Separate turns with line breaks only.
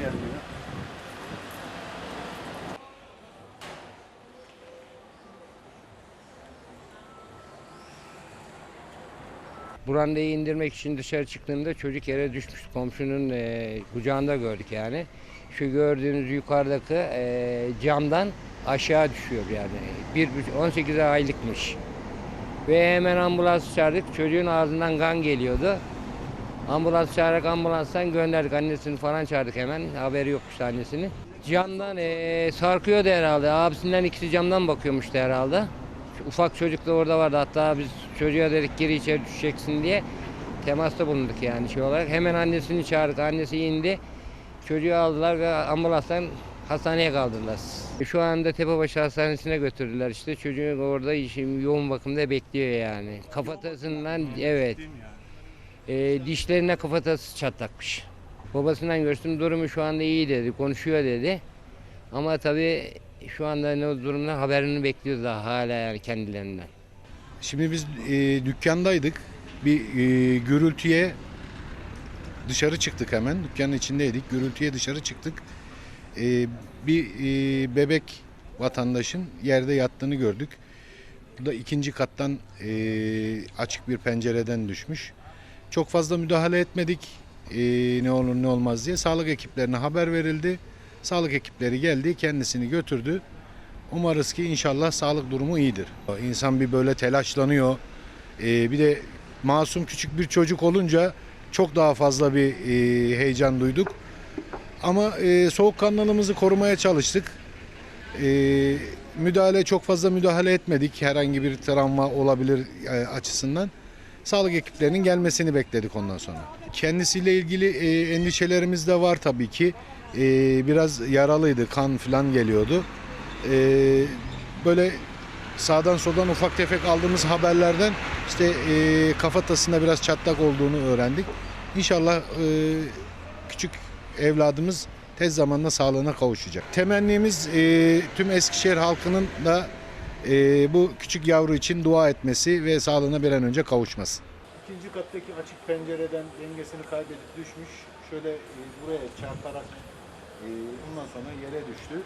gelmiyor. Bu indirmek için dışarı çıktığımda çocuk yere düşmüş. Komşunun e, kucağında gördük yani. Şu gördüğünüz yukarıdaki e, camdan aşağı düşüyor yani. 1, 18 aylıkmış. Ve hemen ambulans çağırdık. Çocuğun ağzından kan geliyordu. Ambulans çağırarak ambulanstan gönderdik. Annesini falan çağırdık hemen. Haberi yokmuş annesinin. Camdan eee sarkıyordu herhalde. Abisinden ikisi camdan bakıyormuştu herhalde. Ufak çocuk da orada vardı. Hatta biz çocuğa dedik geri içeri düşeceksin diye temasta bulunduk yani şey olarak. Hemen annesini çağırdık. Annesi indi. Çocuğu aldılar ve ambulanstan hastaneye kaldırdılar. Şu anda Tepebaşı Hastanesi'ne götürdüler işte. Çocuğu orada yoğun bakımda bekliyor yani. Kafatasından evet. E, dişlerine kafatası çatlakmış. Babasından görüştüm durumu şu anda iyi dedi, konuşuyor dedi. Ama tabii şu anda ne durumda haberini bekliyoruz daha hala yani kendilerinden.
Şimdi biz e, dükkandaydık. Bir e, gürültüye dışarı çıktık hemen. Dükkanın içindeydik. Gürültüye dışarı çıktık. E, bir e, bebek vatandaşın yerde yattığını gördük. Bu da ikinci kattan e, açık bir pencereden düşmüş. Çok fazla müdahale etmedik. E, ne olur ne olmaz diye. Sağlık ekiplerine haber verildi. Sağlık ekipleri geldi, kendisini götürdü. Umarız ki inşallah sağlık durumu iyidir. İnsan bir böyle telaşlanıyor. Ee, bir de masum küçük bir çocuk olunca çok daha fazla bir e, heyecan duyduk. Ama e, soğukkanlılığımızı korumaya çalıştık. E, müdahale çok fazla müdahale etmedik. Herhangi bir travma olabilir e, açısından. Sağlık ekiplerinin gelmesini bekledik ondan sonra. Kendisiyle ilgili e, endişelerimiz de var tabii ki. E, biraz yaralıydı, kan falan geliyordu. Ee, böyle sağdan soldan ufak tefek aldığımız haberlerden işte e, kafatasında biraz çatlak olduğunu öğrendik. İnşallah e, küçük evladımız tez zamanda sağlığına kavuşacak. Temennimiz e, tüm Eskişehir halkının da e, bu küçük yavru için dua etmesi ve sağlığına bir an önce kavuşması.
İkinci kattaki açık pencereden dengesini kaybedip düşmüş. Şöyle e, buraya çarparak e, ondan sonra yere düştü.